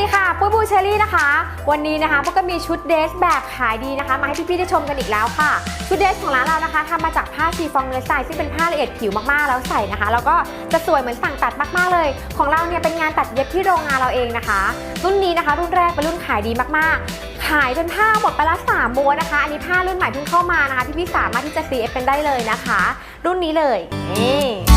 ดีค่ะ ปุ้ยบูเชอรี่นะคะ วันนี้นะคะปุ้ยก็มีชุดเดรสแบบขายดีนะคะ มาให้พี่ๆได้ชมกันอีกแล้วค่ะ ชุดเดรสของร้านเรานะคะทำมาจากผ้าชีฟองเนื้อใสซึ่งเป็นผ้าละเอียดผิวมากๆแล้วใส่นะคะ แล้วก็จะสวยเหมือนสั่งตัดมากๆเลย ของเราเนี่ยเป็นงานตัดเย็บที่โรงงานเราเองนะคะ รุ่นนี้นะคะ รุ่นแรกเป็นรุ่นขายดีมากๆขายจนผ้าหมดไปละสามม้วนนะคะ อันนี้ผ้ารุ่นใหม่เพิ่งเข้ามานะคะ พี่ๆสามารถที่จะซีเอฟเป็นได้เลยนะคะ รุ่นนี้เลยนี่